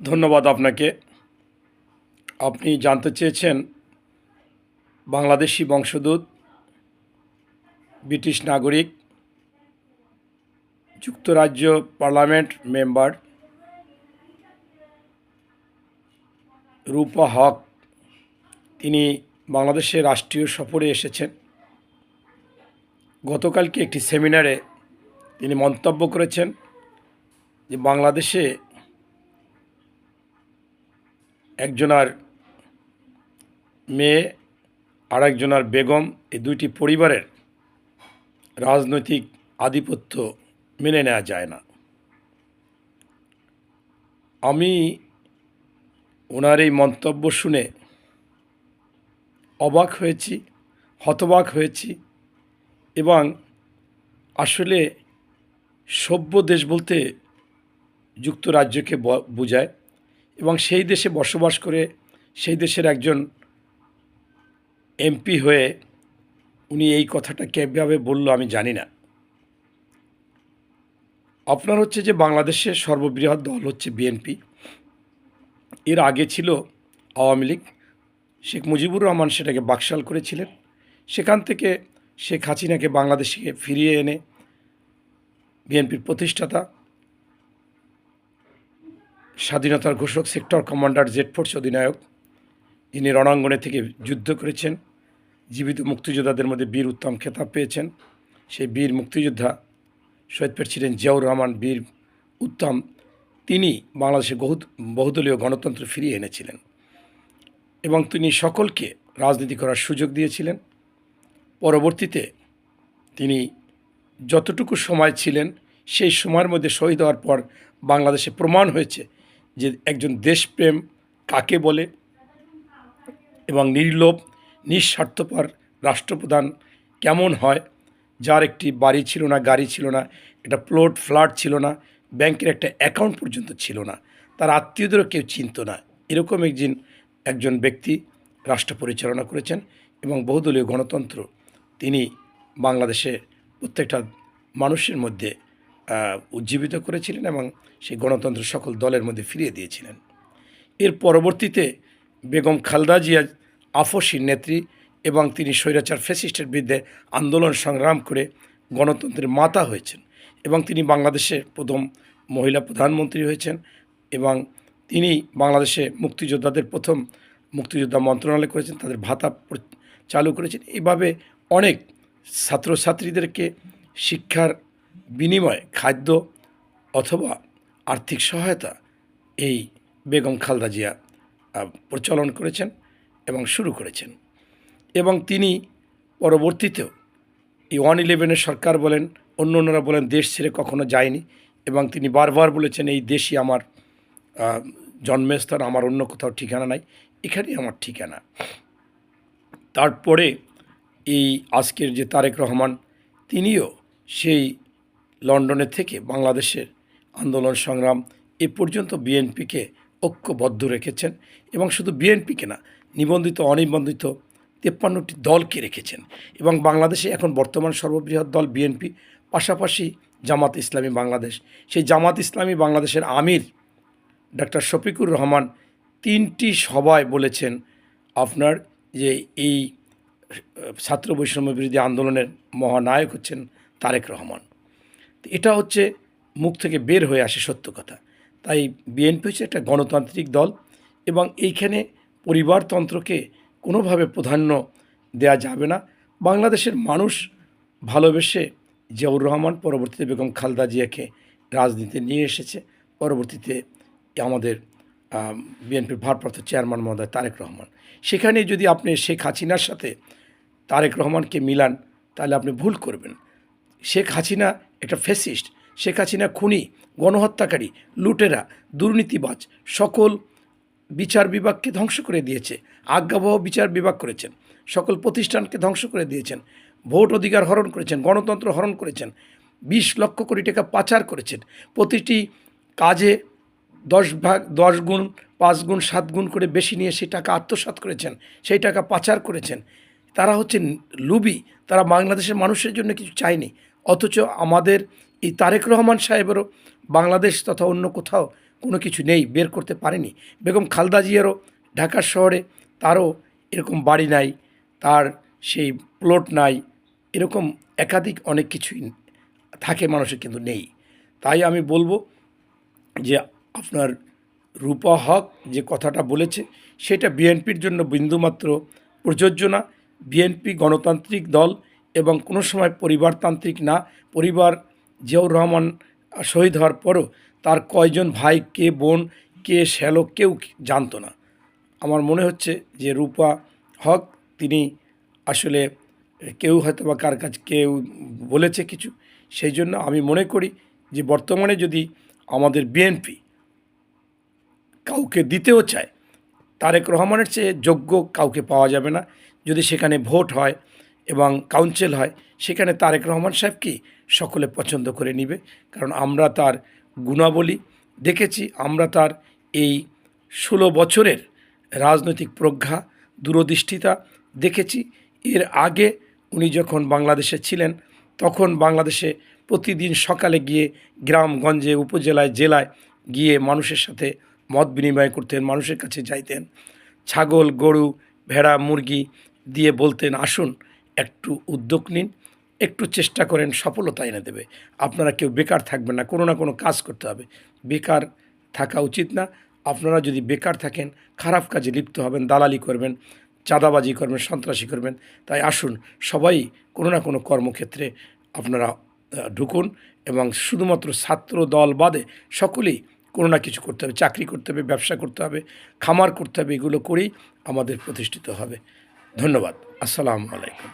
ধন্যবাদ আপনাকে। আপনি জানতে চেয়েছেন বাংলাদেশি বংশোদ্ভূত, ব্রিটিশ নাগরিক, যুক্তরাজ্য পার্লামেন্ট মেম্বার রূপা হক। তিনি বাংলাদেশে রাষ্ট্রীয় সফরে এসেছেন। গতকালকে একটি সেমিনারে তিনি মন্তব্য করেছেন যে বাংলাদেশে একজনার মেয়ে আর একজনার বেগম এই দুইটি পরিবারের রাজনৈতিক আধিপত্য মেনে নেওয়া যায় না। আমি ওনার এই মন্তব্য শুনে অবাক হয়েছি, হতবাক হয়েছি এবং আসলে সভ্য দেশ বলতে যুক্তরাজ্যকে বোঝায়। এবং সেই দেশে বসবাস করে সেই দেশের একজন এমপি হয়ে উনি এই কথাটা কীভাবে বলল আমি জানি না। আপনার হচ্ছে যে বাংলাদেশের সর্ববৃহৎ দল হচ্ছে বিএনপি। এর আগে ছিল আওয়ামী লীগ। শেখ মুজিবুর রহমান সেটাকে বাকশাল করেছিলেন। সেখান থেকে শেখ হাসিনাকে বাংলাদেশে ফিরিয়ে এনে বিএনপির প্রতিষ্ঠাতা স্বাধীনতার ঘোষক সেক্টর কমান্ডার জেড ফোর্স অধিনায়ক যিনি রণাঙ্গনে থেকে যুদ্ধ করেছেন, জীবিত মুক্তিযোদ্ধাদের মধ্যে বীর উত্তম খেতাব পেয়েছেন। সেই বীর মুক্তিযোদ্ধা শহীদ ছিলেন জিয়াউর রহমান বীর উত্তম, তিনি বাংলাদেশে বহু- বহুদলীয় গণতন্ত্র ফিরিয়ে এনেছিলেন এবং তিনি সকলকে রাজনীতি করার সুযোগ দিয়েছিলেন। পরবর্তীতে তিনি যতটুকু সময় ছিলেন, সেই সময়ের মধ্যে শহীদ হওয়ার পর বাংলাদেশে প্রমাণ হয়েছে যে একজন দেশপ্রেম কাকে বলে এবং নির্লোভ, নিঃস্বার্থপর রাষ্ট্রপ্রধান কেমন হয়, যার একটি বাড়ি ছিল না, গাড়ি ছিল না, একটা প্লট ফ্ল্যাট ছিল না, ব্যাংকের একটা অ্যাকাউন্ট পর্যন্ত ছিল না, তার আত্মীয়দেরও কেউ চিনত না। এরকম একজন একজন ব্যক্তি রাষ্ট্র পরিচালনা করেছেন এবং বহুদলীয় গণতন্ত্র। তিনি বাংলাদেশে প্রত্যেকটা মানুষের মধ্যে উজ্জীবিত করেছিলেন এবং সেই গণতন্ত্র সকল দলের মধ্যে ফিরিয়ে দিয়েছিলেন। এর পরবর্তীতে বেগম খালদা জিয়া আফসির নেত্রী এবং তিনি স্বৈরাচার ফেসিস্টের বিরুদ্ধে আন্দোলন সংগ্রাম করে গণতন্ত্রের মাতা হয়েছেন এবং তিনি বাংলাদেশের প্রথম মহিলা প্রধানমন্ত্রী হয়েছেন এবং তিনি বাংলাদেশে মুক্তিযোদ্ধাদের প্রথম মুক্তিযোদ্ধা মন্ত্রণালয় করেছেন, তাদের ভাতা চালু করেছেন। এভাবে অনেক ছাত্রছাত্রীদেরকে শিক্ষার বিনিময়ে খাদ্য অথবা আর্থিক সহায়তা এই বেগম খালদা জিয়া প্রচলন করেছেন এবং শুরু করেছেন। এবং তিনি পরবর্তীতেও এই ওয়ান ইলেভেনের সরকার বলেন, অন্য অন্যরা বলেন, দেশ ছেড়ে কখনো যায়নি এবং তিনি বারবার বলেছেন, এই দেশই আমার জন্মস্থান, আমার অন্য কোথাও ঠিকানা নাই, এখানেই আমার ঠিকানা। তারপরে এই আজকের যে তারেক রহমান, তিনিও সেই লন্ডনে থেকে বাংলাদেশের আন্দোলন সংগ্রাম এ পর্যন্ত বিএনপিকে ঐক্যবদ্ধ রেখেছেন এবং শুধু বিএনপিকে না, নিবন্ধিত, অনিবন্ধিত তেপ্পান্নটি দলকে রেখেছেন এবং বাংলাদেশে এখন বর্তমান সর্ববৃহৎ দল বিএনপি, পাশাপাশি জামাত ইসলামী বাংলাদেশ। সেই জামাত ইসলামী বাংলাদেশের আমির ডাক্তার শফিকুর রহমান তিনটি সভায় বলেছেন আপনার যে এই ছাত্র বৈষম্য বিরোধী আন্দোলনের মহানায়ক হচ্ছেন তারেক রহমান। এটা হচ্ছে মুখ থেকে বের হয়ে আসে সত্য কথা। তাই বিএনপি হচ্ছে একটা গণতান্ত্রিক দল এবং এইখানে পরিবারতন্ত্রকে কোনোভাবে প্রাধান্য দেয়া যাবে না। বাংলাদেশের মানুষ ভালোবেসে জিয়াউর রহমান, পরবর্তীতে বেগম খালদা জিয়াকে রাজনীতিতে নিয়ে এসেছে। পরবর্তীতে আমাদের বিএনপির ভারপ্রাপ্ত চেয়ারম্যান মহোদয় তারেক রহমান। সেখানে যদি আপনি শেখ হাসিনার সাথে তারেক রহমানকে মিলান, তাহলে আপনি ভুল করবেন। শেখ হাসিনা একটা ফেসিস্ট শেখ হাসিনা খুনি, গণহত্যাকারী, লুটেরা, দুর্নীতিবাজ, সকল বিচার বিভাগকে ধ্বংস করে দিয়েছে, আজ্ঞাবহ বিচার বিভাগ করেছেন, সকল প্রতিষ্ঠানকে ধ্বংস করে দিয়েছেন, ভোট অধিকার হরণ করেছেন, গণতন্ত্র হরণ করেছেন, বিশ লক্ষ কোটি টাকা পাচার করেছেন, প্রতিটি কাজে দশ ভাগ, দশ গুণ, পাঁচ গুণ, সাত গুণ করে বেশি নিয়ে সেই টাকা আত্মসাৎ করেছেন, সেই টাকা পাচার করেছেন। তারা হচ্ছে লুবি, তারা বাংলাদেশের মানুষের জন্য কিছু চায়নি অথচ আমাদের এই তারেক রহমান সাহেবেরও বাংলাদেশ তথা অন্য কোথাও কোনো কিছু নেই, বের করতে পারেনি। বেগম খালদা জিয়ারও ঢাকা শহরে তারও এরকম বাড়ি নাই, তার সেই প্লট নাই, এরকম একাধিক অনেক কিছুই থাকে মানুষের কিন্তু নেই। তাই আমি বলব যে আপনার রূপা হক যে কথাটা বলেছে, সেটা বিএনপির জন্য বিন্দুমাত্র প্রযোজ্য না। বিএনপি গণতান্ত্রিক দল এবং কোনো সময় পরিবারতান্ত্রিক না, পরিবার জিয়াউর রহমান শহীদ হওয়ার পরও তার কয়জন ভাই, কে বোন, কে শ্যালো, কেউ জানতো না। আমার মনে হচ্ছে যে রূপা হক, তিনি আসলে কেউ হয়তো বা কার কাছে, কেউ বলেছে কিছু, সেই জন্য আমি মনে করি যে বর্তমানে যদি আমাদের বিএনপি কাউকে দিতেও চায়, তারেক রহমানের চেয়ে যোগ্য কাউকে পাওয়া যাবে না। যদি সেখানে ভোট হয় এবং কাউন্সিল হয়, সেখানে তারেক রহমান সাহেবকেই সকলে পছন্দ করে নিবে? কারণ আমরা তার গুণাবলী দেখেছি, আমরা তার এই ষোলো বছরের রাজনৈতিক প্রজ্ঞা, দূরদৃষ্টিতা দেখেছি। এর আগে উনি যখন বাংলাদেশে ছিলেন, তখন বাংলাদেশে প্রতিদিন সকালে গিয়ে গ্রামগঞ্জে, উপজেলায়, জেলায় গিয়ে মানুষের সাথে মত বিনিময় করতেন, মানুষের কাছে যাইতেন। ছাগল, গরু, ভেড়া, মুরগি দিয়ে বলতেন, আসুন একটু উদ্যোগ নিন, একটু চেষ্টা করেন, সফলতা এনে দেবে। আপনারা কেউ বেকার থাকবেন না, কোনো না কোনো কাজ করতে হবে। বেকার থাকা উচিত না। আপনারা যদি বেকার থাকেন, খারাপ কাজে লিপ্ত হবেন, দালালি করবেন, চাঁদাবাজি করবেন, সন্ত্রাসী করবেন, তাই আসুন, সবাই কোনো না কোনো কর্মক্ষেত্রে আপনারা ঢুকুন এবং শুধুমাত্র ছাত্র দল বাদে সকলেই কোনো না কিছু করতে হবে। চাকরি করতে হবে, ব্যবসা করতে হবে, খামার করতে হবে, এগুলো করেই আমাদের প্রতিষ্ঠিত হবে। ধন্যবাদ। আসসালামু আলাইকুম।